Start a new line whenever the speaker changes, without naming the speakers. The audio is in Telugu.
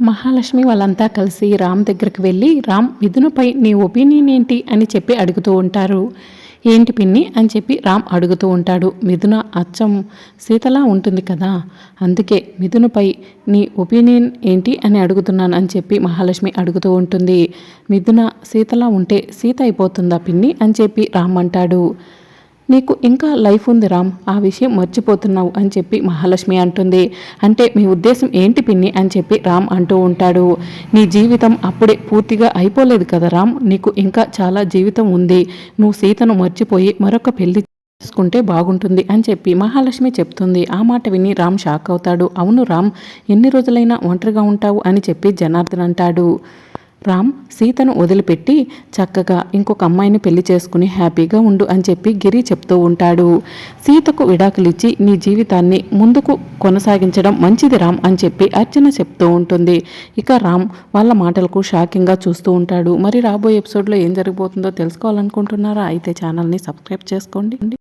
మహాలక్ష్మి వాళ్ళంతా కలిసి రామ్ దగ్గరికి వెళ్ళి రామ్ మిథునపై నీ ఒపీనియన్ ఏంటి? అని చెప్పి అడుగుతూ ఉంటారు. ఏంటి పిన్ని? అని చెప్పి రామ్ అడుగుతూ ఉంటాడు. మిథున అచ్చం సీతలా ఉంటుంది కదా అందుకే మిథునపై నీ ఒపీనియన్ ఏంటి? అని అడుగుతున్నాను అని చెప్పి మహాలక్ష్మి అడుగుతూ ఉంటుంది. మిథున సీతలా ఉంటే సీత అయిపోతుందా పిన్ని? అని చెప్పి రామ్ అంటాడు. నీకు ఇంకా లైఫ్ ఉంది రామ్ ఆ విషయం మర్చిపోతున్నావు అని చెప్పి మహాలక్ష్మి అంటుంది. అంటే మీ ఉద్దేశం ఏంటి పిన్ని అని చెప్పి రామ్ అంటూ ఉంటాడు. నీ జీవితం అప్పుడే పూర్తిగా అయిపోలేదు కదా రామ్ నీకు ఇంకా చాలా జీవితం ఉంది. నువ్వు సీతను మర్చిపోయి మరొక పెళ్ళి చేసుకుంటే బాగుంటుంది అని చెప్పి మహాలక్ష్మి చెప్తుంది. ఆ మాట విని రామ్ షాక్ అవుతాడు. అవును రామ్ ఎన్ని రోజులైనా ఒంటరిగా ఉంటావు అని చెప్పి జనార్దన్ అంటాడు. రామ్ సీతను వదిలిపెట్టి చక్కగా ఇంకొక అమ్మాయిని పెళ్ళి చేసుకుని హ్యాపీగా ఉండు అని చెప్పి గిరి చెప్తూ ఉంటాడు. సీతకు విడాకులిచ్చి నీ జీవితాన్ని ముందుకు కొనసాగించడం మంచిది రామ్ అని చెప్పి అర్చన చెప్తూ ఉంటుంది. ఇక రామ్ వాళ్ళ మాటలకు షాకింగ్గా చూస్తూ ఉంటాడు. మరి రాబోయే ఎపిసోడ్లో ఏం జరగబోతుందో తెలుసుకోవాలనుకుంటున్నారా? అయితే ఛానల్ని సబ్స్క్రైబ్ చేసుకోండి.